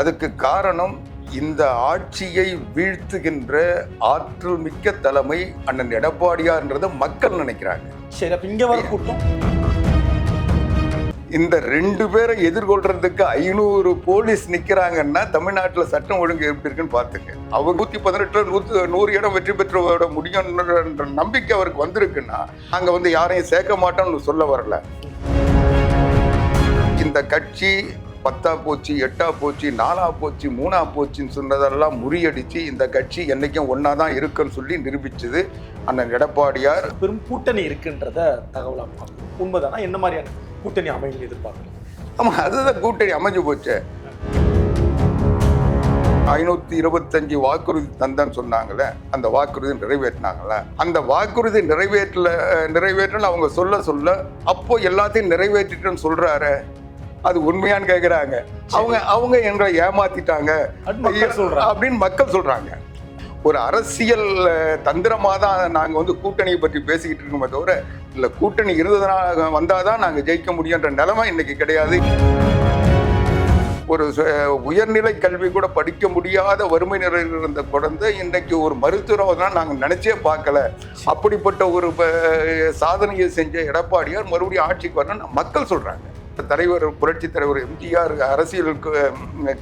அதுக்கு காரணம் இந்த ஆட்சியை வீழ்த்துகின்ற ஆற்றல் மிக்க தலைமை அண்ணன் எடப்பாடியார்ன்றதை மக்கள் நினைக்கிறாங்க. சரி அப்ப இங்க வர கூட்டம் இந்த ரெண்டு பேரை எதிர்கொள்றதுக்கு ஐநூறு போலீஸ் நிக்கிறாங்கன்னா தமிழ்நாட்டுல சட்டம் ஒழுங்கு எப்படி இருக்குன்னு பாத்துங்க அவர் நூத்தி பதினெட்டுல நூத்து நூறு இடம் வெற்றி பெற்று விட முடியும்ன்ற நம்பிக்கை அவருக்கு வந்திருக்குன்னா அங்க வந்து யாரையும் சேர்க்க மாட்டோம்னு சொல்ல வரல. இந்த கட்சி பத்தா போச்சு எட்டா போச்சு நாலா போச்சு மூணா போச்சுன்னு சொன்னதெல்லாம் முறியடிச்சு இந்த கட்சி என்னைக்கும் ஒன்னா தான் இருக்குன்னு சொல்லி நிரூபிச்சது அண்ணன் எடப்பாடியார். பெரும் கூட்டணி இருக்குன்றத தகவலா பார்க்கணும். உண்மைதானா? என்ன மாதிரியான கூட்டணி அமையும் எதிர்பார்க்கலாம் ஆமா அதுதான் கூட்டணி அமைஞ்சு போச்சு. ஐநூத்தி இருபத்தஞ்சு வாக்குறுதி தந்தேன்னு சொன்னாங்கல்ல அந்த வாக்குறுதி நிறைவேற்றினாங்கல்ல அந்த வாக்குறுதி நிறைவேற்றல நிறைவேற்றல அவங்க சொல்ல சொல்ல அப்போ எல்லாத்தையும் நிறைவேற்றிட்டேன்னு சொல்றாரு. அது உண்மையான்னு கேக்குறாங்க. அவங்க அவங்க எங்களை ஏமாத்திட்டாங்க. அப்படின்னு மக்கள் சொல்றாங்க. அப்படின்னு மக்கள் சொல்றாங்க. ஒரு அரசியல் அஹ், தந்திரமா தான் நாங்க வந்து கூட்டணியை பற்றி பேசிக்கிட்டு இருக்கோமே தவிர இல்ல கூட்டணி இருந்ததுனால வந்தாதான் நாங்க ஜெயிக்க முடியுன்ற நிலைமை இன்னைக்கு கிடையாது. ஒரு உயர்நிலை கல்வி கூட படிக்க முடியாத வறுமை நிலையில் இருந்த குழந்தை இன்றைக்கு ஒரு மருத்துவரை நாங்கள் நினைச்சே பார்க்கல. அப்படிப்பட்ட ஒரு சாதனையை செஞ்ச எடப்பாடியார் மறுபடியும் ஆட்சிக்கு வரணும்னு மக்கள் சொல்றாங்க. தலைவர் புரட்சி தலைவர் எம்ஜிஆர் அரசியலுக்கு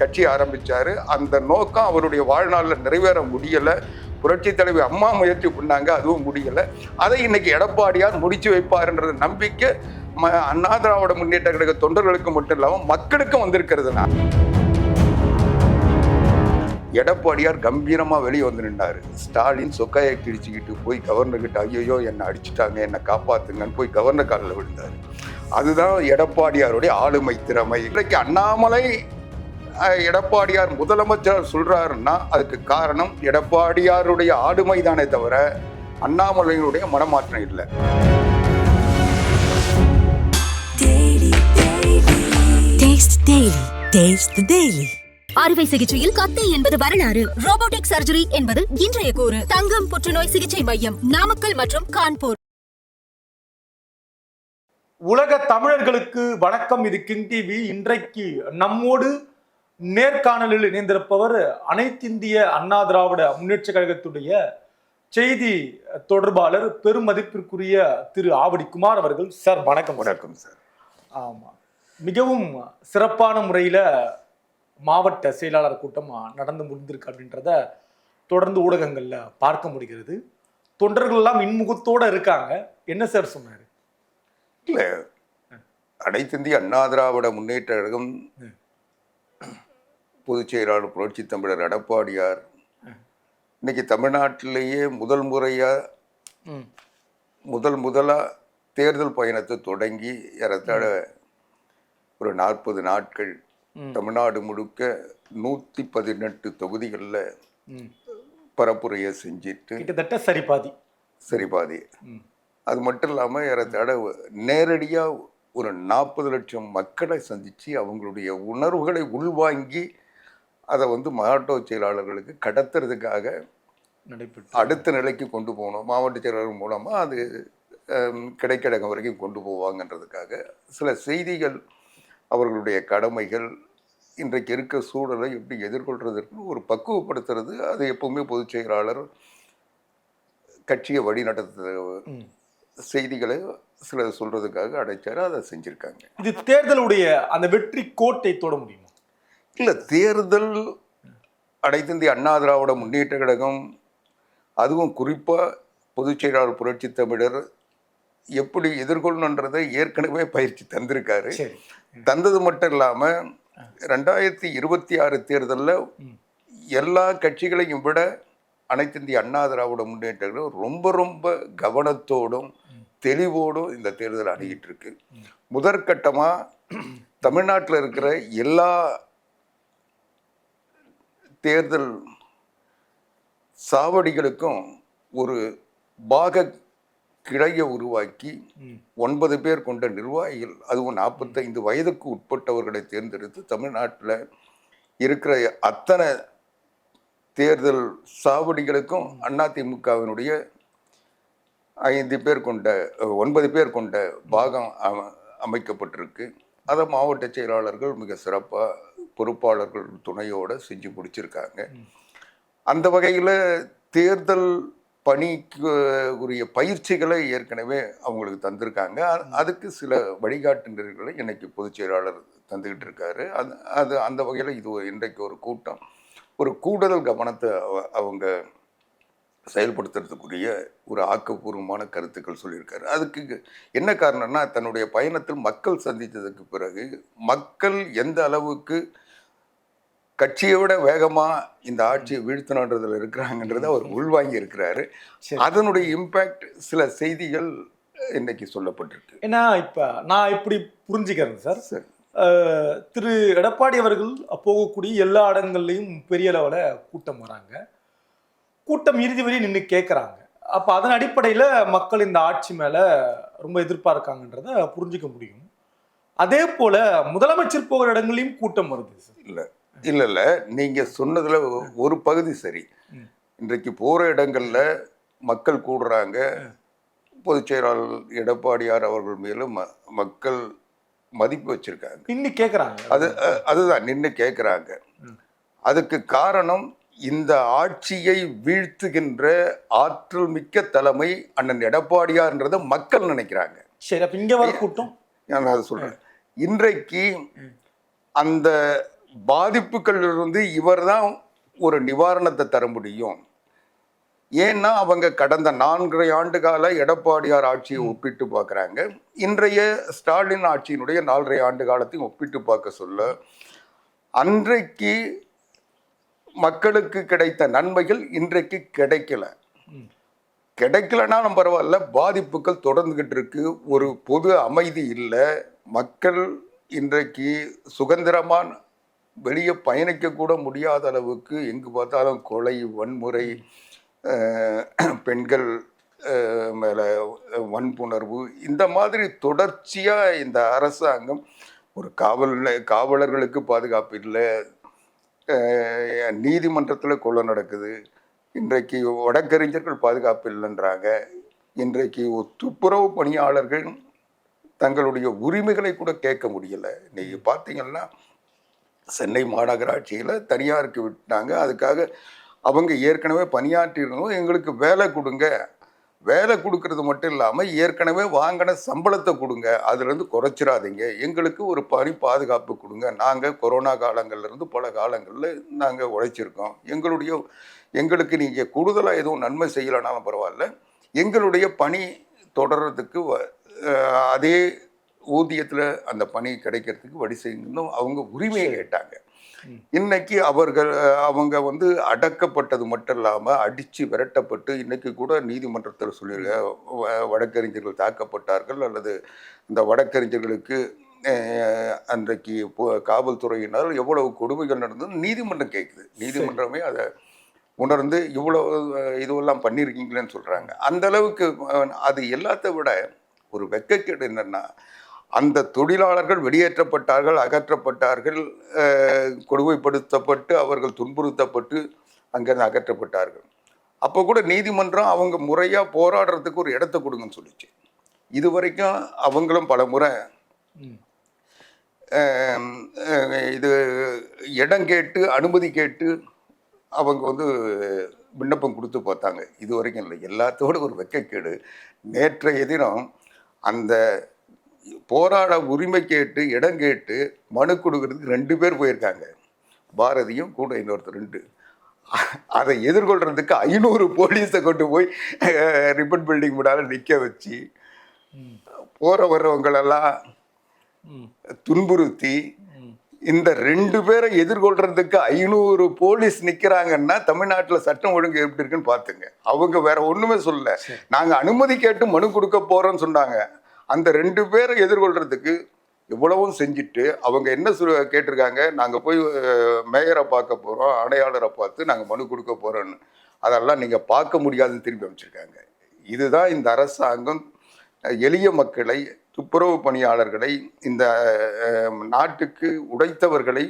கட்சி ஆரம்பித்தார் அந்த நோக்கம் அவருடைய வாழ்நாளில் நிறைவேற முடியலை. புரட்சி தலைவி அம்மா முயற்சி பண்ணாங்க அதுவும் முடியலை. அதை இன்னைக்கு எடப்பாடியார் முடிச்சு வைப்பாருன்றது நம்பிக்கை ம அண்ணா திராவிட முன்னேற்ற கழக தொண்டர்களுக்கு மட்டும் இல்லாமல் மக்களுக்கும் வந்திருக்கிறதுனா. எடப்பாடியார் கம்பீரமாக வெளியே வந்து நின்றாரு ஸ்டாலின் சொக்காயை கிழிச்சிக்கிட்டு போய் கவர்னர்கிட்ட ஐயோ என்னை அடிச்சிட்டாங்க என்னை காப்பாத்துங்கன்னு போய் கவர்னர் காலில் விழுந்தார். அதுதான் எடப்பாடியாருடைய ஆளுமை திறமை. இன்றைக்கு அண்ணாமலை எடப்பாடியார் முதலமைச்சர் சொல்கிறாருன்னா அதுக்கு காரணம் எடப்பாடியாருடைய ஆளுமை தானே தவிர அண்ணாமலையினுடைய மனமாற்றம் இல்லை. Taste Daily. அறுவை சிகிச்சையில் கத்தை என்பது வரலாறு. ரோபோட்டிக் சர்ஜரி என்பது இன்றைய கூறு. தங்கம் புற்றுநோய் சிகிச்சை மையம் நாமக்கல் மற்றும் கான்பூர். உலக தமிழர்களுக்கு வணக்கம். இது கிங் டிவி இன்றைக்கு நம்மோடு நேர்காணலில் இணைந்திருப்பவர் அனைத்திந்திய அண்ணா திராவிட முன்னேற்ற கழகத்துடைய செய்தி தொடர்பாளர் பெருமதிப்பிற்குரிய திரு ஆவடி குமார் அவர்கள். சார் வணக்கம். வணக்கம் சார். ஆமா. மிகவும் சிறப்பான முறையில மாவட்ட செயலாளர் கூட்டம் நடந்து முடிந்திருக்கு அப்படின்றத தொடர்ந்து ஊடகங்கள்ல பார்க்க முடிகிறது. தொண்டர்கள் எல்லாம் இன்முகத்தோட இருக்காங்க. என்ன சார் சொன்னாரு? இல்ல. அனைத்து இந்திய அண்ணா திராவிட முன்னேற்ற கழகம் பொதுச் செயலாளர் புரட்சி தமிழர் எடப்பாடியார். இன்னைக்கு தமிழ்நாட்டிலேயே முதல் முறையா ம். முதல் முதலா தேர்தல் பயணத்தை தொடங்கி ஏறத்தாழ ஒரு நாற்பது நாட்கள். தமிழ்நாடு முழுக்க நூத்தி பதினெட்டு தொகுதிகளில். பரப்புரையை செஞ்சிட்டு கிட்டத்தட்ட சரி பாதி சரி பாதி ம். அது மட்டும் இல்லாமல் ஏறத்தாழ நேரடியாக ஒரு நாற்பது லட்சம் மக்களை சந்தித்து அவங்களுடைய உணர்வுகளை உள்வாங்கி அதை வந்து மாவட்ட செயலாளர்களுக்கு கடத்துறதுக்காக நடைபெற்று அடுத்த நிலைக்கு கொண்டு போகணும் மாவட்ட செயலாளர் மூலமாக அது கிடைக்கடகம் வரைக்கும் கொண்டு போவாங்கன்றதுக்காக சில செய்திகள் அவர்களுடைய கடமைகள் இன்றைக்கு இருக்க சூழலை எப்படி எதிர்கொள்றதுக்கு ஒரு பக்குவப்படுத்துறது அது எப்பவுமே பொதுச் செயலாளர் கட்சியை வழி ம். செய்திகளை சில சொல்றதுக்காக அடைச்சாரு அதை செஞ்சிருக்காங்க இது தேர்தலுடைய அந்த வெற்றி கோட்டை தொட முடியுமா இல்லை தேர்தல் அனைத்து இந்திய அண்ணா திராவிட முன்னேற்ற கழகம் அதுவும் குறிப்பாக பொதுச் செயலாளர் புரட்சி தமிழர் எப்படி எதிர்கொள்ளணுன்றதை ஏற்கனவே பயிற்சி தந்திருக்காரு. தந்தது மட்டும் இல்லாமல் ரெண்டாயிரத்தி இருபத்தி ஆறு தேர்தலில். எல்லா கட்சிகளையும் விட அனைத்து இந்திய அண்ணா திராவிட முன்னேற்ற கழகம் ரொம்ப ரொம்ப கவனத்தோடும் தெளிவோடும் இந்த தேர்தல் அணுகிட்டு இருக்கு முதற்கட்டமாக தமிழ்நாட்டில் இருக்கிற எல்லா தேர்தல் சாவடிகளுக்கும் ஒரு பாக கிளையை உருவாக்கி. ஒன்பது பேர் கொண்ட நிர்வாகிகள் அதுவும் நாற்பத்தைந்து வயதுக்கு உட்பட்டவர்களை தேர்ந்தெடுத்து தமிழ்நாட்டில் இருக்கிற அத்தனை தேர்தல் சாவடிகளுக்கும் அதிமுகவினுடைய ஐந்து பேர் கொண்ட ஒன்பது பேர் கொண்ட பாகம் அம- அமைக்கப்பட்டிருக்கு. அதை மாவட்ட செயலாளர்கள் மிக சிறப்பாக பொறுப்பாளர்கள் துணையோட செஞ்சு முடிச்சிருக்காங்க. அந்த வகையில் தேர்தல் பணிக்கு உரிய பயிற்சிகளை ஏற்கனவே அவங்களுக்கு தந்திருக்காங்க. அதுக்கு சில வழிகாட்டுநர்களை இன்னைக்கு பொதுச் செயலாளர் தந்துக்கிட்டு இருக்காரு. அது அது அந்த வகையில் இது இன்றைக்கு ஒரு கூட்டம். ஒரு கூடுதல் கவனத்தை அவ- அவங்க செயல்படுத்துறதுக்குரிய ஒரு ஆக்கப்பூர்வமான கருத்துக்கள் சொல்லியிருக்காரு. அதுக்கு என்ன காரணம்னா தன்னுடைய பயணத்தில் மக்கள் சந்தித்ததுக்கு பிறகு மக்கள் எந்த அளவுக்கு கட்சியை விட வேகமா இந்த ஆட்சியை வீழ்த்தணுன்றதுல இருக்கிறாங்கன்றத அவர் உள்வாங்கி இருக்கிறாரு. அதனுடைய இம்பேக்ட் சில செய்திகள் இன்னைக்கு சொல்லப்பட்டிருக்கு. ஏன்னா இப்ப நான் இப்படி புரிஞ்சுக்கிறேன் சார்? சரி. திரு எடப்பாடி அவர்கள் போகக்கூடிய எல்லா இடங்கள்லையும் பெரிய அளவில் கூட்டம் வராங்க. கூட்டம் இறுதி வரை நின்று கேட்குறாங்க அப்போ அதன் அடிப்படையில் மக்கள் இந்த ஆட்சி மேலே ரொம்ப எதிர்பார்க்காங்கன்றத புரிஞ்சுக்க முடியும். அதே போல முதலமைச்சர் போகிற இடங்களையும் கூட்டம் வருது சார். இல்ல. இல்ல இல்ல நீங்க சொன்னதுல ஒரு பகுதி சரி. இன்றைக்கு போற இடங்கள்ல மக்கள் கூடுறாங்க. பொதுச் செயலாளர் எடப்பாடியார் அவர்கள் மேலும் மக்கள் மதிப்பு வச்சிருக்காங்க. நின்று கேட்குறாங்க அது அதுதான் நின்று கேட்குறாங்க. அதுக்கு காரணம் இந்த ஆட்சியை வீழ்த்துகின்ற ஆற்றல் மிக்க தலைமை அண்ணன் எடப்பாடியார்ன்றதை மக்கள் நினைக்கிறாங்க. சரி அப்போ இங்கே வர கூட்டம்? நான் அதை சொல்றேன். இன்றைக்கு அந்த பாதிப்புகளிலிருந்து இவர்தான் ஒரு நிவாரணத்தை தர முடியும். ஏன்னா அவங்க கடந்த நான்கரை ஆண்டு கால எடப்பாடியார் ஆட்சியை ஒப்பிட்டு பார்க்குறாங்க. இன்றைய ஸ்டாலின் ஆட்சியினுடைய நாலரை ஆண்டு காலத்தையும் ஒப்பிட்டு பார்க்க சொல்ல அன்றைக்கு மக்களுக்கு கிடைத்த நன்மைகள் இன்றைக்கு கிடைக்கல. கிடைக்கலனாலும் பரவாயில்ல பாதிப்புகள் தொடர்ந்துகிட்டு இருக்கு. ஒரு பொது அமைதி இல்லை. மக்கள் இன்றைக்கு சுதந்திரமான வெளியே பயணிக்க கூட முடியாத அளவுக்கு எங்கு பார்த்தாலும் கொலை வன்முறை பெண்கள் மேல வன்புணர்வு இந்த மாதிரி தொடர்ச்சியா இந்த அரசாங்கம் ஒரு காவல் காவலர்களுக்கு பாதுகாப்பு இல்லை நீதிமன்றத்துல கொலை நடக்குது இன்றைக்கு வழக்கறிஞர்கள் பாதுகாப்பு இல்லைன்றாங்க இன்றைக்கு துப்புரவு பணியாளர்கள் தங்களுடைய உரிமைகளை கூட கேட்க முடியல. நீங்க பார்த்தீங்கன்னா சென்னை மாநகராட்சியில் தனியாருக்கு விட்டாங்க. அதுக்காக அவங்க ஏற்கனவே பணியாற்றிருந்தோம் எங்களுக்கு வேலை கொடுங்க. வேலை கொடுக்கறது மட்டும் இல்லாமல் ஏற்கனவே வாங்கின சம்பளத்தை கொடுங்க. அதுலேருந்து குறைச்சிடாதீங்க. எங்களுக்கு ஒரு பணி பாதுகாப்பு கொடுங்க. நாங்கள் கொரோனா காலங்கள்லேருந்து பல காலங்களில் நாங்கள் உழைச்சிருக்கோம். எங்களுடைய எங்களுக்கு நீங்கள் கூடுதலாக எதுவும் நன்மை செய்யலைனாலும் பரவாயில்ல. எங்களுடைய பணி தொடர்றதுக்கு வ- அதே ஊதியத்தில் அந்த பணி கிடைக்கிறதுக்கு வழி செய்யணும் அவங்க உரிமையை கேட்டாங்க. இன்னைக்கு அவர்கள் அவங்க வந்து அடக்கப்பட்டது மட்டும் இல்லாமல் அடித்து விரட்டப்பட்டு இன்னைக்கு கூட நீதிமன்றத்தில் சொல்லியிருக்க வழக்கறிஞர்கள் தாக்கப்பட்டார்கள் அல்லது இந்த வழக்கறிஞர்களுக்கு அன்றைக்கு காவல்துறையினால் எவ்வளவு கொடுமைகள் நடந்தது நீதிமன்றம் கேட்குது நீதிமன்றமே அதை உணர்ந்து இவ்வளவு அஹ், இதுவெல்லாம் பண்ணியிருக்கீங்களேன்னு சொல்கிறாங்க அந்த அளவுக்கு அது எல்லாத்த விட ஒரு வெக்கக்கேடு என்னன்னா அந்த தொழிலாளர்கள் வெளியேற்றப்பட்டார்கள் அகற்றப்பட்டார்கள் கொடுமைப்படுத்தப்பட்டு அவர்கள் துன்புறுத்தப்பட்டு அங்கிருந்து அகற்றப்பட்டார்கள். அப்போ கூட நீதிமன்றம் அவங்க முறையாக போராடுறதுக்கு ஒரு இடத்த கொடுங்கன்னு சொல்லிச்சு. இது வரைக்கும் அவங்களும் பல முறை இது இடம் கேட்டு அனுமதி கேட்டு அவங்க வந்து விண்ணப்பம் கொடுத்து பார்த்தாங்க. இது வரைக்கும் இல்லை. எல்லாத்தோட ஒரு வெக்கக்கேடு. நேற்றைய தினம் அந்த போராட உரிமை கேட்டு இடம் கேட்டு மனு கொடுக்கறதுக்கு ரெண்டு பேர் போயிருக்காங்க. பாரதியும் கூட இன்னொருத்தர் ரெண்டு. அதை எதிர்கொள்றதுக்கு ஐநூறு போலீஸை கொண்டு போய் ரிப்பன் பில்டிங் முன்னால நிற்க வச்சு போற வர்றவங்களெல்லாம். துன்புறுத்தி. இந்த ரெண்டு பேரை எதிர்கொள்றதுக்கு ஐநூறு போலீஸ் நிக்கிறாங்கன்னா தமிழ்நாட்டுல சட்டம் ஒழுங்கு எப்படி இருக்குன்னு பாத்துங்க அவங்க வேற ஒண்ணுமே சொல்லல. நாங்க அனுமதி கேட்டு மனு கொடுக்க போறோம்னு சொன்னாங்க. அந்த ரெண்டு பேரை எதிர்கொள்றதுக்கு இவ்வளவும் செஞ்சுட்டு அவங்க என்ன சொல் கேட்டிருக்காங்க? நாங்கள் போய் மேயரை பார்க்க போகிறோம் ஆணையாளரை பார்த்து நாங்கள் மனு கொடுக்க போகிறோன்னு அதெல்லாம் நீங்கள் பார்க்க முடியாதுன்னு திரும்பி அமைச்சிருக்காங்க இதுதான் இந்த அரசாங்கம் எளிய மக்களை துப்புரவு பணியாளர்களை இந்த நாட்டுக்கு உடைத்தவர்களை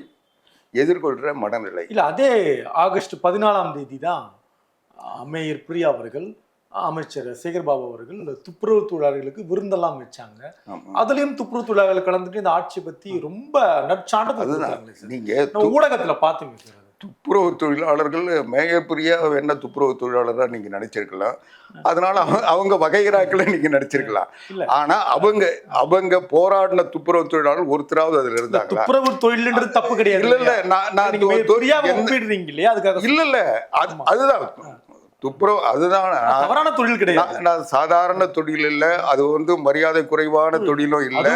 எதிர்கொள்கிற மனநிலை. இல்லை அதே ஆகஸ்ட் பதினாலாம் தேதி தான் மேயர் பிரியா அவர்கள் அமைச்சர் சேகர்பாபு அவர்கள் இந்த துப்புரவு தொழிலாளர்களுக்கு விருந்தெல்லாம் வச்சாங்க. அதுலயும் துப்புரவு தொழிலாளர்கள் கலந்துட்டு இந்த ஆட்சியை பத்தி ரொம்ப சார். நீங்க ஊடகத்துல அது. துப்புரவு தொழிலாளர்கள் மேயப்பிரியா என்ன துப்புரவு தொழிலாளரா நீங்க நினைச்சிருக்கலாம் அதனால அவங்க- வகைராக்களை நீங்க நடிச்சிருக்கலாம். இல்ல. ஆனா அவங்க அவங்க போராடின துப்புரவு தொழிலாளர் ஒருத்தராவது அதுல இந்த இருந்தாங்களா? துப்புரவு தொழில்ன்றது தப்பு கிடையாது இல்ல இல்ல நான் நான் இல்ல இல்ல. அது- அதுதான். துப்புரவு அதுதான் தவறான தொழில் கிடையாது. நான் சாதாரண தொழில் இல்ல. அது வந்து மரியாதை குறைவான தொழிலும் இல்ல.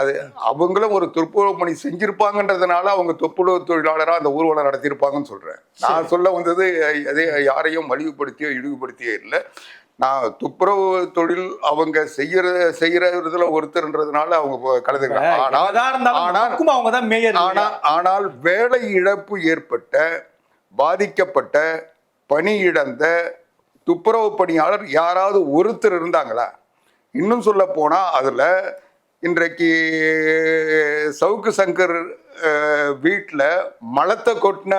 அது அவங்களும் ஒரு துப்புரவு பணி செஞ்சிருப்பாங்கன்றதுனால அவங்க துப்புரவு தொழிலாளரா அந்த ஊர்வலம் நடத்தியிருப்பாங்கன்னு சொல்றேன். நான் சொல்ல வந்தது அதே யாரையும் மலிவுபடுத்தியோ இழிவுபடுத்தியோ இல்லை. நான் துப்புரவு தொழில் அவங்க செய்யற செய்யறதுல ஒருத்தர்ன்றதுனால அவங்க கலந்துக்கலாம் ஆனால் ஆனால் நமக்கும் அவங்க தான் மேயர் ஆனா ஆனால் வேலை இழப்பு ஏற்பட்ட பாதிக்கப்பட்ட பணி இழந்த துப்புரவு பணியாளர் யாராவது ஒருத்தர் இருந்தாங்களா? இன்னும் சொல்ல போனா அதுல இன்றைக்கு சவுக்கு சங்கர் வீட்டில் மலத்தை கொட்டின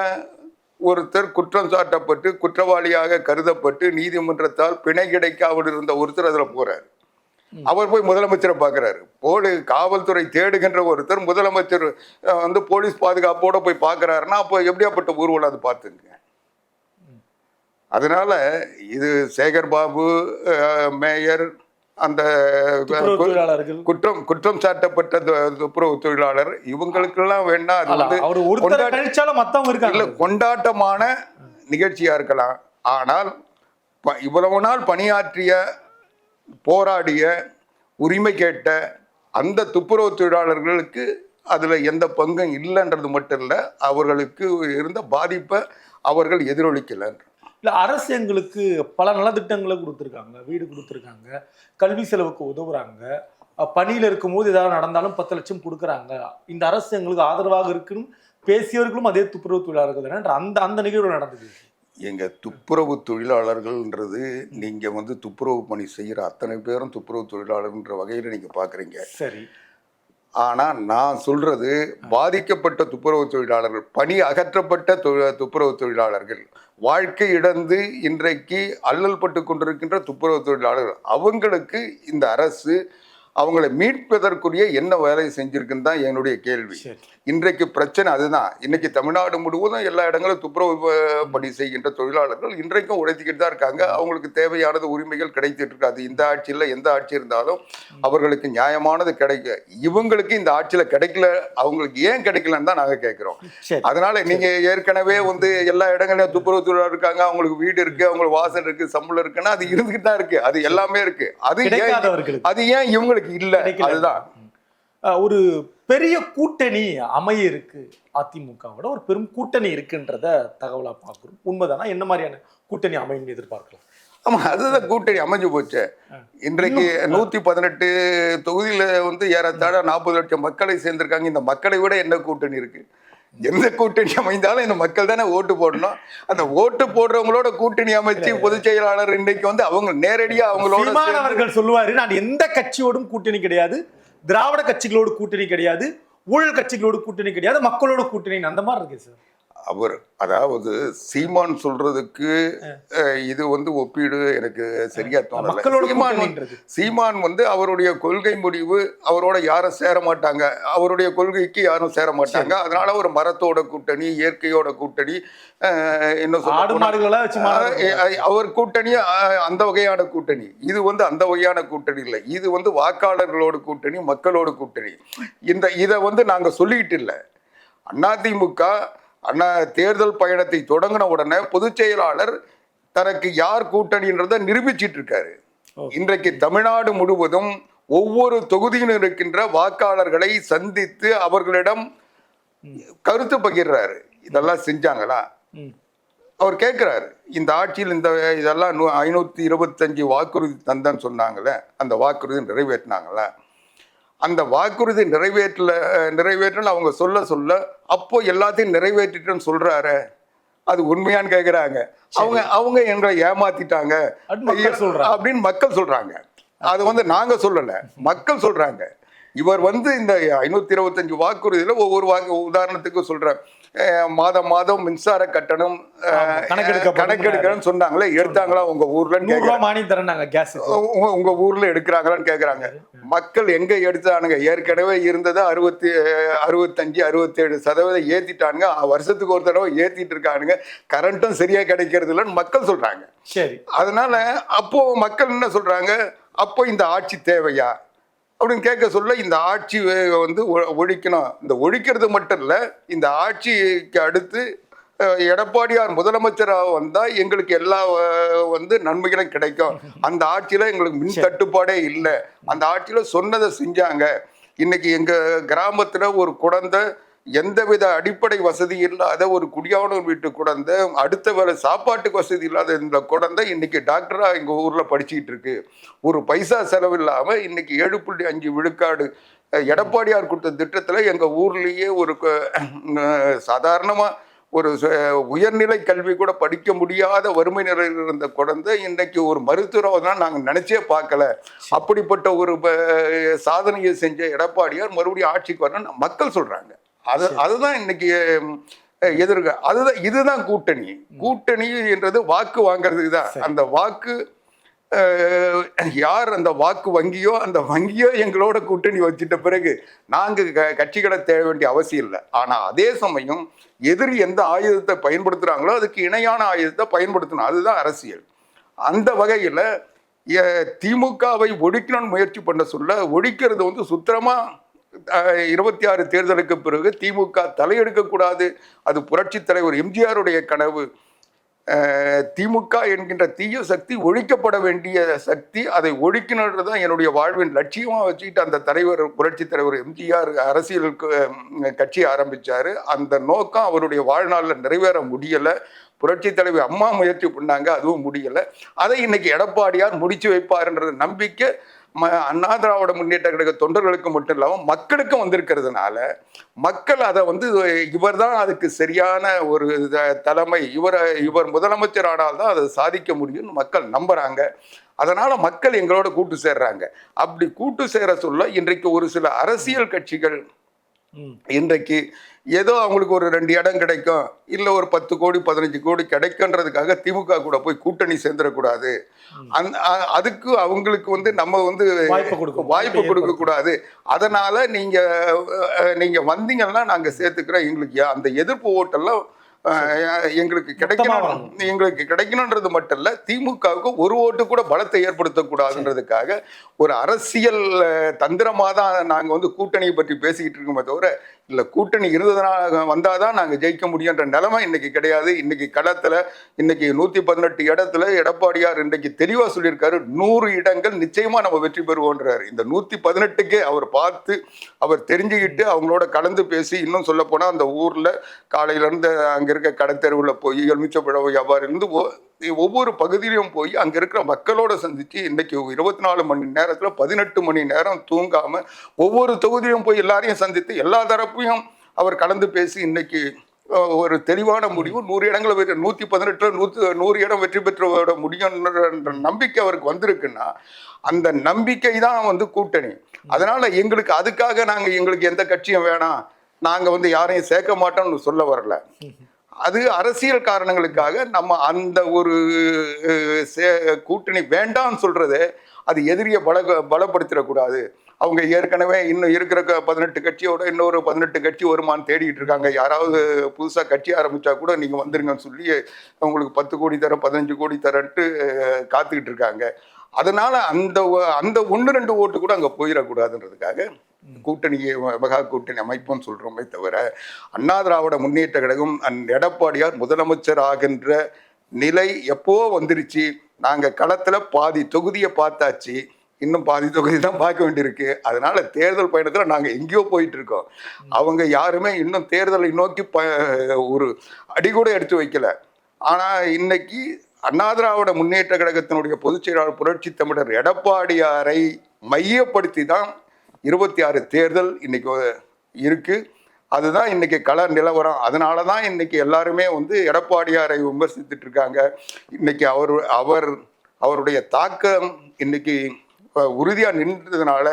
ஒருத்தர் குற்றம் சாட்டப்பட்டு குற்றவாளியாக கருதப்பட்டு நீதிமன்றத்தால் பிணை கிடைக்காமல் இருந்த ஒருத்தர் அதுல போறாரு. அவர் போய் முதலமைச்சரை பார்க்குறாரு போலி காவல்துறை தேடுகின்ற ஒருத்தர் முதலமைச்சர் வந்து போலீஸ் பாதுகாப்போட போய் பார்க்குறாருன்னா அப்போ எப்படியாப்பட்ட ஊர்வலம் அது பார்த்துங்க. அதனால இது சேகர் பாபு மேயர் அந்த குற்றம் குற்றம் சாட்டப்பட்ட துப்புரவு தொழிலாளர் இவங்களுக்கெல்லாம் வேணா அது வந்து கொண்டாட்டமான நிகழ்ச்சியா இருக்கலாம். ஆனால் இவ்வளவு நாள் பணியாற்றிய போராடிய உரிமை கேட்ட அந்த துப்புரவு தொழிலாளர்களுக்கு அதுல எந்த பங்கும் இல்லைன்றது மட்டும் இல்ல அவர்களுக்கு இருந்த பாதிப்பை அவர்கள் எதிரொலிக்கலன்ற. இல்ல அரசு எங்களுக்கு பல நலத்திட்டங்களை கொடுத்துருக்காங்க. வீடு கொடுத்துருக்காங்க. கல்வி செலவுக்கு உதவுறாங்க. பணியில இருக்கும்போது ஏதாவது நடந்தாலும் பத்து லட்சம் கொடுக்குறாங்க. இந்த அரசு எங்களுக்கு ஆதரவாக இருக்குன்னு பேசியவர்களும் அதே துப்புரவு தொழிலாளர்கள் தானே? அந்த அந்த நிகழ்வு நடந்தது. எங்க துப்புரவு தொழிலாளர்கள்ன்றது நீங்க வந்து துப்புரவு பணி செய்யற அத்தனை பேரும் துப்புரவு தொழிலாளர்ன்ற வகையில நீங்க பாக்குறீங்க. சரி. ஆனால் நான் சொல்றது பாதிக்கப்பட்ட துப்புரவு தொழிலாளர்கள் பணி அகற்றப்பட்ட துப்புரவு தொழிலாளர்கள் வாழ்க்கை இழந்து இன்றைக்கு அல்லல் பட்டு கொண்டிருக்கின்ற துப்புரவு தொழிலாளர்கள் அவங்களுக்கு இந்த அரசு அவங்களை மீட்பதற்குரிய என்ன வேலை செஞ்சிருக்குன்னு தான் என்னுடைய கேள்வி. இன்றைக்கு பிரச்சனை அதுதான். இன்னைக்கு தமிழ்நாடு முழுவதும் எல்லா இடங்களும் துப்புரவு பணி செய்கின்ற தொழிலாளர்கள் இன்றைக்கும் உழைத்துக்கிட்டு தான் இருக்காங்க. அவங்களுக்கு தேவையானது உரிமைகள் கிடைத்துட்டு இருக்காது இந்த ஆட்சியில் எந்த ஆட்சி இருந்தாலும் அவர்களுக்கு நியாயமானது கிடைக்க இவங்களுக்கு இந்த ஆட்சியில கிடைக்கல அவங்களுக்கு ஏன் கிடைக்கலன்னு தான் நாங்க கேட்கிறோம். அதனால நீங்க ஏற்கனவே வந்து எல்லா இடங்களையும் துப்புரவு தொழிலாளர் இருக்காங்க. அவங்களுக்கு வீடு இருக்கு அவங்களுக்கு வாசல் இருக்கு சம்பளம் இருக்குன்னா அது இருந்துகிட்டு தான் இருக்கு. அது எல்லாமே இருக்கு. அது ஏன் அது ஏன் இவங்களுக்கு இல்ல. அதுதான். ஒரு பெரிய கூட்டணி அமைய இருக்கு அதிமுகவோட. ஒரு பெரும் கூட்டணி இருக்குன்றத தகவலா பார்க்குறோம். உண்மைதானா? என்ன மாதிரியான கூட்டணி அமையும் எதிர்பார்க்கலாம். ஆமா அதுதான் கூட்டணி அமைஞ்சு போச்சு. இன்றைக்கு நூத்தி பதினெட்டு தொகுதியில வந்து ஏறத்தாழ நாற்பது லட்சம் மக்களை சேர்ந்திருக்காங்க. இந்த மக்களை விட என்ன கூட்டணி இருக்கு? எந்த கூட்டணி அமைந்தாலும் இந்த மக்கள் தானே ஓட்டு போடணும். அந்த ஓட்டு போடுறவங்களோட கூட்டணி அமைச்சு பொதுச் செயலாளர் இன்னைக்கு வந்து அவங்க நேரடியா அவங்களோட அவர்கள் சொல்லுவாரு நான் எந்த கட்சியோடும் கூட்டணி கிடையாது. திராவிட கட்சிகளோடு கூட்டணி கிடையாது ஊழல் கட்சிகளோடு கூட்டணி கிடையாது மக்களோட கூட்டணி. அந்த மாதிரி இருக்கு சார். அவர் அதாவது சீமான் சொல்றதுக்கு இது வந்து ஒப்பீடு எனக்கு சரியா தோணல. சீமான். சீமான் வந்து அவருடைய கொள்கை முடிவு அவரோட யாரும் சேர மாட்டாங்க. அவருடைய கொள்கைக்கு யாரும் சேர மாட்டாங்க. அதனால ஒரு மரத்தோட கூட்டணி இயற்கையோட கூட்டணி இன்னும் அவர் கூட்டணி அந்த வகையான கூட்டணி. இது வந்து அந்த வகையான கூட்டணி இல்லை. இது வந்து வாக்காளர்களோட கூட்டணி மக்களோட கூட்டணி. இந்த இதை வந்து நாங்க சொல்லிக்கிட்டு இல்லை. அதிமுக அண்ணா தேர்தல் பயணத்தை தொடங்கின உடனே பொதுச் செயலாளர் தனக்கு யார் கூட்டணின்றதை நிரூபிச்சிட்டு இருக்காரு இன்றைக்கு தமிழ்நாடு முழுவதும் ஒவ்வொரு தொகுதியிலும் இருக்கின்ற வாக்காளர்களை சந்தித்து அவர்களிடம் கருத்து பகிர்றாரு. இதெல்லாம் செஞ்சாங்களா. அவர் கேட்கிறாரு. இந்த ஆட்சியில் இந்த இதெல்லாம் ஐநூத்தி இருபத்தஞ்சு வாக்குறுதி தந்தேன்னு சொன்னாங்களே அந்த வாக்குறுதி நிறைவேற்றினாங்களே. அந்த வாக்குறுதி நிறைவேற்றல நிறைவேற்றல அவங்க சொல்ல சொல்ல அப்போ எல்லாத்தையும் நிறைவேற்றிட்டேன்னு சொல்றாரு. அது உண்மையான்னு கேக்குறாங்க. அவங்க அவங்க எங்களை ஏமாத்திட்டாங்க. அப்படின்னு மக்கள் சொல்றாங்க. அது வந்து நாங்க சொல்லல. மக்கள் சொல்றாங்க. இவர் வந்து இந்த ஐநூத்தி இருபத்தஞ்சு வாக்குறுதியில ஒவ்வொரு வாக்கு உதாரணத்துக்கு சொல்றேன் மாதம் மாதம் மின்சார கட்டணம். கணக்கெடுக்கணும்னு சொன்னாங்களே எடுத்தாங்களா உங்க ஊர்ல மானியம் தரேன்னாங்க கேஸ் உங்க உங்க ஊர்ல எடுக்கிறாங்களான்னு கேக்குறாங்க. மக்கள் எங்க எடுத்தானுங்க? ஏற்கனவே இருந்தது அறுபத்தி அறுபத்தஞ்சு அறுபத்தேழு சதவீதம் ஏத்திட்டானுங்க. வருஷத்துக்கு ஒரு தடவை ஏத்திட்டு இருக்கானுங்க. கரண்ட்டும் சரியா கிடைக்கிறது இல்லைன்னு மக்கள் சொல்றாங்க. சரி. அதனால அப்போ மக்கள் என்ன சொல்றாங்க? அப்போ இந்த ஆட்சி தேவையா? அப்படின்னு கேட்க சொல்ல இந்த ஆட்சி வந்து ஒ- ஒழிக்கணும். இந்த ஒழிக்கிறது மட்டும் இல்ல இந்த ஆட்சிக்கு அடுத்து எடப்பாடியார் முதலமைச்சராக வந்தா எங்களுக்கு எல்லா வந்து நன்மைகளும் கிடைக்கும். அந்த ஆட்சியில எங்களுக்கு மின் தட்டுப்பாடே இல்லை. அந்த ஆட்சியில சொன்னதை செஞ்சாங்க. இன்னைக்கு எங்க கிராமத்துல ஒரு குழந்தை எந்தவித அடிப்படை வசதி இல்லாத ஒரு குடியானவர் வீட்டு குழந்தை அடுத்த வேலை சாப்பாட்டுக்கு வசதி இல்லாத இந்த குழந்தை இன்னைக்கு டாக்டரா எங்க ஊர்ல படிச்சுக்கிட்டு இருக்கு. ஒரு பைசா செலவு இல்லாம இன்னைக்கு ஏழு புள்ளி அஞ்சு விழுக்காடு எடப்பாடியார் கொடுத்த திட்டத்துல எங்க ஊர்லயே ஒரு சாதாரணமாக சாதாரணமா ஒரு ச- உயர்நிலை கல்வி கூட படிக்க முடியாத வறுமை நிலையில் இருந்த குழந்தை இன்னைக்கு ஒரு மருத்துவராக நாங்கள் நினைச்சே பார்க்கல. அப்படிப்பட்ட ஒரு சாதனையை செஞ்ச எடப்பாடியார் மறுபடியும் ஆட்சிக்கு வரணும்னு மக்கள் சொல்றாங்க. அது அதுதான் இன்னைக்கு எதிர்க்க அதுதான் இதுதான் கூட்டணி. கூட்டணி என்றது வாக்கு வாங்குறதுக்கு தான். அந்த வாக்கு யார் அந்த வாக்கு வங்கியோ அந்த வங்கியோ எங்களோட கூட்டணி வச்சிட்ட பிறகு நாங்க க- கட்சிகளை தேட வேண்டிய அவசியம் இல்லை. ஆனா அதே சமயம் எதிரி எந்த ஆயுதத்தை பயன்படுத்துறாங்களோ அதுக்கு இணையான ஆயுதத்தை பயன்படுத்தணும். அதுதான் அரசியல். அந்த வகையில திமுகவை ஒழிக்கணும்னு முயற்சி பண்ண சொல்ல ஒழிக்கிறது வந்து சுத்தமா அஹ், இருபத்தி ஆறு தேர்தலுக்கு பிறகு திமுக தலையெடுக்கக்கூடாது அது புரட்சி தலைவர் எம்ஜிஆருடைய கனவு. திமுக என்கின்ற தீய சக்தி ஒழிக்கப்பட வேண்டிய சக்தி அதை ஒழிக்கணுன்றது தான் என்னுடைய வாழ்வின் லட்சியமாக வச்சுக்கிட்டு அந்த தலைவர் புரட்சி தலைவர் எம்ஜிஆர் அரசியலுக்கு கட்சி ஆரம்பித்தார் அந்த நோக்கம் அவருடைய வாழ்நாளில் நிறைவேற முடியலை. புரட்சி தலைவர் அம்மா முயற்சி பண்ணாங்க அதுவும் முடியலை. அதை இன்னைக்கு எடப்பாடியார் முடிச்சு வைப்பாருன்றது நம்பிக்கை. அண்ணா திராவிட முன்னேற்ற கழக தொண்டர்களுக்கு மட்டும் இல்லாமல் மக்களுக்கும் வந்திருக்கிறதுனால மக்கள் அதை வந்து இவர் தான் அதுக்கு சரியான ஒரு த- தலைமை இவர் இவர் முதலமைச்சர் ஆனால் தான் அதை சாதிக்க முடியும்னு மக்கள் நம்புகிறாங்க அதனால் மக்கள் எங்களோட கூட்டு சேர்றாங்க. அப்படி கூட்டு சேர சொல்ல இன்றைக்கு ஒரு சில அரசியல் கட்சிகள் இன்றைக்கு ஏதோ அவங்களுக்கு ஒரு ரெண்டு இடம் கிடைக்கும் இல்ல ஒரு பத்து கோடி பதினஞ்சு கோடி கிடைக்குன்றதுக்காக திமுக கூட போய் கூட்டணி சேர்ந்துடக்கூடாது. அந்த அ- அதுக்கு அவங்களுக்கு வந்து நம்ம வந்து வாய்ப்பு கொடுக்க கூடாது. அதனால நீங்க நீங்க வந்தீங்கன்னா நாங்க சேர்த்துக்கிறோம். எங்களுக்கு அந்த எதிர்ப்பு ஓட்டெல்லாம் எங்களுக்கு கிடைக்கணும். எங்களுக்கு கிடைக்கணுன்றது மட்டும் இல்ல திமுகவுக்கு ஒரு ஓட்டு கூட பலத்தை ஏற்படுத்தக்கூடாதுன்றதுக்காக ஒரு அரசியல் அஹ், தந்திரமா தான் நாங்க வந்து கூட்டணியை பற்றி பேசிக்கிட்டு இருக்கோமே தவிர இல்ல கூட்டணி இருந்ததுனால வந்தாதான் நாங்க ஜெயிக்க முடியுன்ற நிலைமை இன்னைக்கு கிடையாது. இன்னைக்கு களத்துல இன்னைக்கு நூத்தி பதினெட்டு இடத்துல எடப்பாடியார் இன்னைக்கு தெளிவா சொல்லியிருக்காரு நூறு இடங்கள் நிச்சயமா நம்ம வெற்றி பெறுவோன்றாரு. இந்த நூத்தி பதினெட்டுக்கே அவர் பார்த்து அவர் தெரிஞ்சுக்கிட்டு அவங்களோட கலந்து பேசி இன்னும் சொல்ல போனா அந்த ஊர்ல காலையில இருந்து அங்கே இருக்க கடத்தெருவுல போய் எலுமிச்சப்பழம் வியாபாரம் இருந்து ஒவ்வொரு பகுதியிலையும் போய் அங்கே இருக்கிற மக்களோட சந்தித்து இன்றைக்கி இருபத்தி நாலு மணி நேரத்தில் பதினெட்டு மணி நேரம் தூங்காமல் ஒவ்வொரு தொகுதியிலும் போய் எல்லாரையும் சந்தித்து எல்லா தரப்பையும் அவர் கலந்து பேசி இன்னைக்கு ஒரு தெளிவான முடிவு நூறு இடங்களை வெற்றி நூற்றி பதினெட்டில் நூற்று நூறு இடம் வெற்றி பெற்று விட முடியும்ன்ற நம்பிக்கை அவருக்கு வந்திருக்குன்னா அந்த நம்பிக்கை தான் வந்து கூட்டணி. அதனால் எங்களுக்கு அதுக்காக நாங்கள் எங்களுக்கு எந்த கட்சியும் வேணாம். நாங்கள் வந்து யாரையும் சேர்க்க மாட்டோம்னு சொல்ல வரல. அது அரசியல் காரணங்களுக்காக நம்ம அந்த ஒரு சே- கூட்டணி வேண்டாம்னு சொல்றது அது எதிரியை பல பலப்படுத்திடக்கூடாது. அவங்க ஏற்கனவே இன்னும் இருக்கிற க- பதினெட்டு கட்சியோட இன்னொரு பதினெட்டு கட்சி வருமானு தேடிட்டு இருக்காங்க. யாராவது புதுசாக கட்சி ஆரம்பிச்சா கூட நீங்க வந்துருங்கன்னு சொல்லி அவங்களுக்கு பத்து கோடி தரேன் பதினஞ்சு கோடி தரேன்ட்டு காத்துக்கிட்டு இருக்காங்க. அதனால அந்த அந்த ஒன்று ரெண்டு ஓட்டு கூட அங்கே போயிடக்கூடாதுன்றதுக்காக கூட்டணியை மெகா கூட்டணி அமைப்புன்னு சொல்றோமே தவிர அண்ணா திராவிட முன்னேற்ற கழகம் அந் எடப்பாடியார் முதலமைச்சர் ஆகின்ற நிலை எப்போ வந்துருச்சு? நாங்க களத்துல பாதி தொகுதியை பார்த்தாச்சு. இன்னும் பாதி தொகுதி தான் பார்க்க வேண்டியிருக்கு. அதனால தேர்தல் பயணத்துல நாங்க எங்கேயோ போயிட்டு இருக்கோம் அவங்க யாருமே இன்னும் தேர்தலை நோக்கி ப ஒரு அடி கூட எடுத்து வைக்கல. ஆனா இன்னைக்கு அண்ணா திராவிட முன்னேற்ற கழகத்தினுடைய பொதுச் செயலாளர் புரட்சி தமிழர் எடப்பாடியாரை மையப்படுத்தி தான் இருபத்தி ஆறு தேர்தல் இன்னைக்கு இருக்கு. அதுதான் இன்னைக்கு கள நிலவரம். அதனால தான் இன்னைக்கு எல்லாருமே வந்து எடப்பாடியாரை விமர்சித்துட்டு இருக்காங்க இன்னைக்கு அவர் அவர் அவருடைய தாக்கம் இன்னைக்கு உறுதியாக நின்றதுனால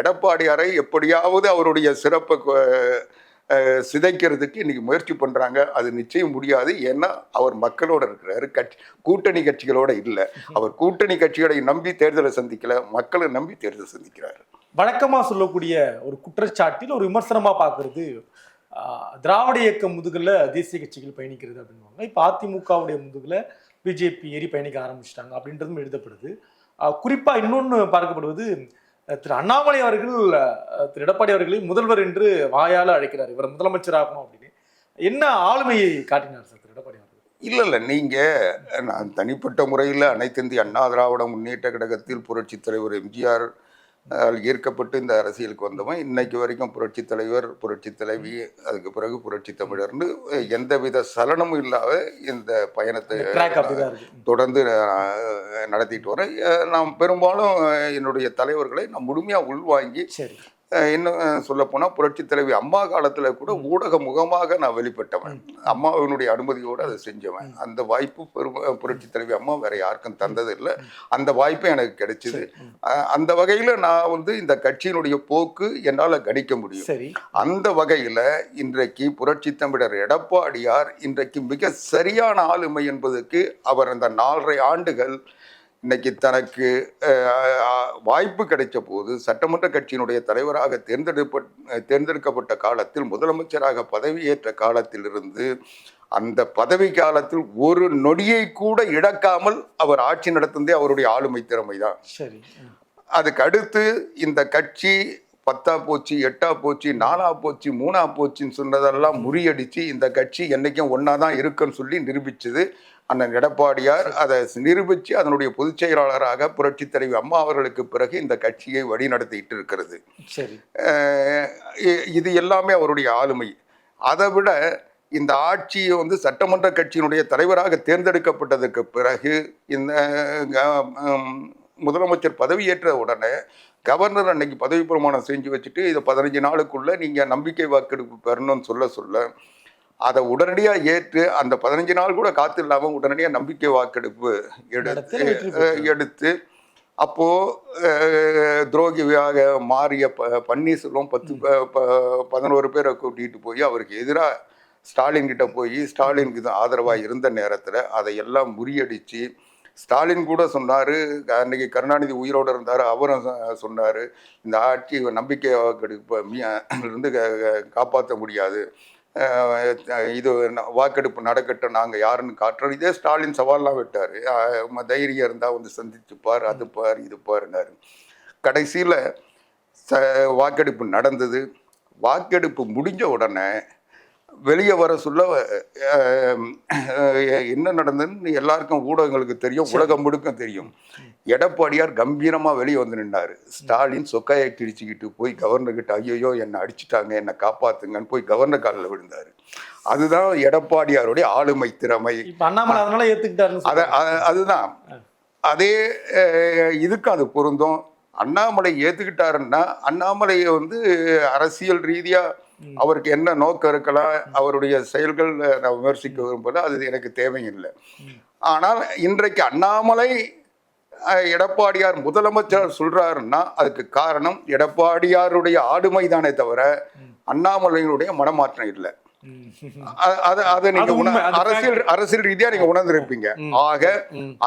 எடப்பாடியாரை எப்படியாவது அவருடைய சிறப்பை சிதைக்கிறதுக்கு இன்னைக்கு முயற்சி பண்றாங்க. அது நிச்சயம் முடியாது. ஏன்னா அவர் மக்களோட இருக்கிறாரு. கட்சி கூட்டணி கட்சிகளோட இல்லை. அவர் கூட்டணி கட்சிகளை நம்பி தேர்தலை சந்திக்கல. மக்களை நம்பி தேர்தலை சந்திக்கிறார். வழக்கமா சொல்லக்கூடிய ஒரு குற்றச்சாட்டில் ஒரு விமர்சனமா பார்க்கிறது திராவிட இயக்க முதுகுல தேசிய கட்சிகள் பயணிக்கிறது அப்படின்வாங்க இப்போ அதிமுகவுடைய முதுகுல பிஜேபி ஏறி பயணிக்க ஆரம்பிச்சிட்டாங்க அப்படின்றதும் எழுதப்படுது. ஆஹ், குறிப்பா இன்னொன்று பார்க்கப்படுவது திரு அண்ணாமலை அவர்கள் திரு எடப்பாடி அவர்களை முதல்வர் என்று வாயால் அழைக்கிறார். இவர் முதலமைச்சர் ஆகணும் அப்படின்னு. என்ன ஆளுமையை காட்டினார் சார் திரு எடப்பாடி அவர்கள்? இல்லை இல்லை. நீங்கள் நான் தனிப்பட்ட முறையில் அனைத்து இந்திய அண்ணா திராவிட முன்னேற்ற கழகத்தில் புரட்சி தலைவர் எம்ஜிஆர் ஈர்க்கப்பட்டு இந்த அரசியலுக்கு வந்தவன். இன்னைக்கு வரைக்கும் புரட்சி தலைவர் புரட்சி தலைவி அதுக்கு பிறகு புரட்சி தமிழர்னு எந்தவித சலனமும் இல்லாத இந்த பயணத்தை தொடர்ந்து நடத்திட்டு வரேன் நான் பெரும்பாலும் என்னுடைய தலைவர்களை நான் முழுமையாக உள்வாங்கி இன்னும் சொல்ல போனால் புரட்சி தலைவி அம்மா காலத்தில் கூட ஊடக முகமாக நான் வெளிப்பட்டவன். அம்மாவினுடைய அனுமதியோடு அதை செஞ்சவன். அந்த வாய்ப்பு பெரும் புரட்சி தலைவி அம்மா வேற யாருக்கும் தந்ததில்லை. அந்த வாய்ப்பு எனக்கு கிடைச்சிது. அந்த வகையில் நான் வந்து இந்த கட்சியினுடைய போக்கு என்னால் கணிக்க முடியும். சரி. அந்த வகையில் இன்றைக்கு புரட்சி தமிழர் எடப்பாடியார் இன்றைக்கு மிக சரியான ஆளுமை என்பதற்கு அவர் அந்த நாலரை ஆண்டுகள் இன்னைக்கு தனக்கு வாய்ப்பு கிடைச்ச போது சட்டமன்ற கட்சியினுடைய தலைவராக தேர்ந்தெடுப்ப தேர்ந்தெடுக்கப்பட்ட காலத்தில் முதலமைச்சராக பதவியேற்ற காலத்திலிருந்து அந்த பதவி காலத்தில் ஒரு நொடியை கூட இழக்காமல் அவர் ஆட்சி நடத்துனதே அவருடைய ஆளுமை திறமை தான் சரி. அதுக்கு அடுத்து இந்த கட்சி பத்தா போச்சு எட்டா போச்சு நாலா போச்சு மூணா போச்சுன்னு சொன்னதெல்லாம் முறியடிச்சு இந்த கட்சி என்னைக்கும் ஒன்றா தான் இருக்குன்னு சொல்லி நிரூபிச்சது அண்ணன் எடப்பாடியார் அதை நிரூபித்து அதனுடைய பொதுச் செயலாளராக புரட்சித் தலைவி அம்மா அவர்களுக்கு பிறகு இந்த கட்சியை வழிநடத்திட்டு இருக்கிறது. சரி. இது எல்லாமே அவருடைய ஆளுமை. அதை விட இந்த ஆட்சியை வந்து சட்டமன்ற கட்சியினுடைய தலைவராக தேர்ந்தெடுக்கப்பட்டதற்கு பிறகு இந்த முதலமைச்சர் பதவியேற்ற உடனே கவர்னர் அன்னைக்கு பதவி பிரமாணம் செஞ்சு வச்சுட்டு இதை பதினஞ்சு நாளுக்குள்ள நீங்க நம்பிக்கை வாக்கெடுப்பு பெறணும்னு சொல்ல சொல்ல அதை உடனடியாக ஏற்று அந்த பதினஞ்சு நாள் கூட காத்து இல்லாமல் உடனடியாக நம்பிக்கை வாக்கெடுப்பு எடுத்து. எடுத்து அப்போ அஹ், துரோகியாக மாறிய ப பன்னீர்செல்வம் பத்து பதினோரு பேரை கூட்டிகிட்டு போய் அவருக்கு எதிராக ஸ்டாலின் கிட்ட போய் ஸ்டாலினுக்கு இது ஆதரவாக இருந்த நேரத்தில் அதை எல்லாம் முறியடிச்சு ஸ்டாலின் கூட சொன்னார் அன்னைக்கு கருணாநிதி உயிரோடு இருந்தார் அவரும் சொன்னார் இந்த ஆட்சி நம்பிக்கை இருந்து காப்பாற்ற முடியாது. இது வாக்கெடுப்பு நடக்கட்டும் நாங்கள் யாருன்னு காட்டுறோம். இதே ஸ்டாலின் சவால்லாம் விட்டார். தைரியம் இருந்தால் வந்து சந்திச்சுப்பார் அது பார் இது பாருனாரு கடைசியில் ச வாக்கெடுப்பு நடந்தது. வாக்கெடுப்பு முடிஞ்ச உடனே வெளியே வர சொல்ல என்ன நடந்ததுன்னு எல்லாருக்கும் ஊடகங்களுக்கு தெரியும் உலகம் முழுக்க தெரியும். எடப்பாடியார் கம்பீரமாக வெளியே வந்து நின்னாரு. ஸ்டாலின் சொக்காயை கிழிச்சிக்கிட்டு போய் கவர்னர் கிட்ட ஐயோ என்னை அடிச்சிட்டாங்க என்னை காப்பாத்துங்கன்னு போய் கவர்னர் காலில் விழுந்தாரு. அதுதான் எடப்பாடியாருடைய ஆளுமை திறமை. அத அதுதான். அதே அஹ், இதுக்கும் அது பொருந்தும். அண்ணாமலை ஏத்துக்கிட்டாருன்னா அண்ணாமலையை வந்து அரசியல் ரீதியா அவருக்கு என்ன நோக்கம் இருக்கலாம் அவருடைய செயல்கள் நான் விமர்சிக்க விரும்பல அது எனக்கு தேவையில்லை. ஆனால் இன்றைக்கு அண்ணாமலை எடப்பாடியார் முதலமைச்சர் சொல்றாருன்னா அதுக்கு காரணம் எடப்பாடியாருடைய ஆளுமை தானே தவிர அண்ணாமலையினுடைய மனமாற்றம் இல்லை. அது நீங்க அரசியல் அரசியல் ரீதியா நீங்க உணர்ந்திருப்பீங்க. ஆக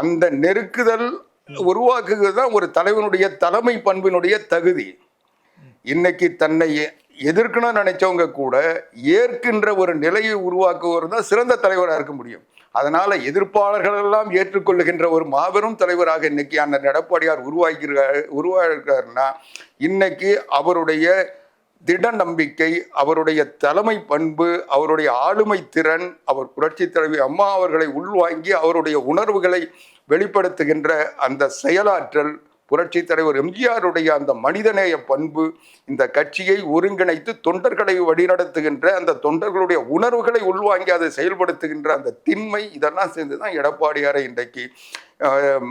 அந்த நெருக்குதல் உருவாக்குகிறது தான் ஒரு தலைவனுடைய தலைமை பண்பினுடைய தகுதி. இன்னைக்கு தன்னை எதிர்க்கணும்னு நினைச்சவங்க கூட ஏற்கின்ற ஒரு நிலையை உருவாக்குவது தான் சிறந்த தலைவராக இருக்க முடியும். அதனால எதிர்ப்பாளர்கள் எல்லாம் ஏற்றுக்கொள்ளுகின்ற ஒரு மாபெரும் தலைவராக இன்னைக்கு அந்த எடப்பாடியார் உருவாக்கிறார் உருவாகிறாருன்னா இன்னைக்கு அவருடைய திட நம்பிக்கை அவருடைய தலைமை பண்பு அவருடைய ஆளுமை திறன் அவர் புரட்சி தலைவி அம்மா அவர்களை உள்வாங்கி அவருடைய உணர்வுகளை வெளிப்படுத்துகின்ற அந்த செயலாற்றல் புரட்சி தலைவர் எம்ஜிஆருடைய அந்த மனிதநேய பண்பு இந்த கட்சியை ஒருங்கிணைத்து தொண்டர்களை வழிநடத்துகின்ற அந்த தொண்டர்களுடைய உணர்வுகளை உள்வாங்கி அதை செயல்படுத்துகின்ற அந்த திண்மை இதெல்லாம் சேர்ந்து தான் எடப்பாடியாரை இன்றைக்கு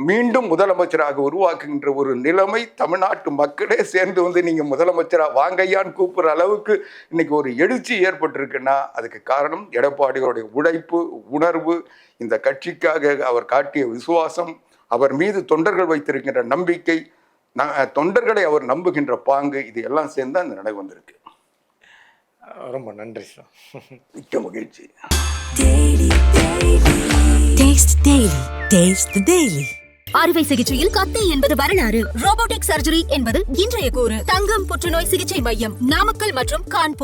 மீண்டும் முதலமைச்சராக உருவாக்குகின்ற ஒரு நிலைமை தமிழ்நாட்டு மக்களே சேர்ந்து வந்து நீங்கள் முதலமைச்சராக வாங்கையான்னு கூப்பிட்ற அளவுக்கு இன்னைக்கு ஒரு எழுச்சி ஏற்பட்டிருக்குன்னா அதுக்கு காரணம் எடப்பாடியோடைய உழைப்பு உணர்வு இந்த கட்சிக்காக அவர் காட்டிய விசுவாசம் அவர் மீது தொண்டர்கள் வைத்திருக்கின்ற நம்பிக்கை தொண்டர்களை அவர் நம்புகின்ற பாங்கு இது எல்லாம் சேர்ந்து அந்த நிலை வந்திருக்கு. ரொம்ப நன்றி சார். மிக்க மகிழ்ச்சி. Taste Daily. Taste the Daily. அறுவை சிகிச்சையில் கத்தை என்பது வரலாறு. ரோபோட்டிக் சர்ஜரி என்பது இன்றைய கூறு. தங்கம் புற்றுநோய் சிகிச்சை மையம் நாமக்கல் மற்றும் கான்பூர்.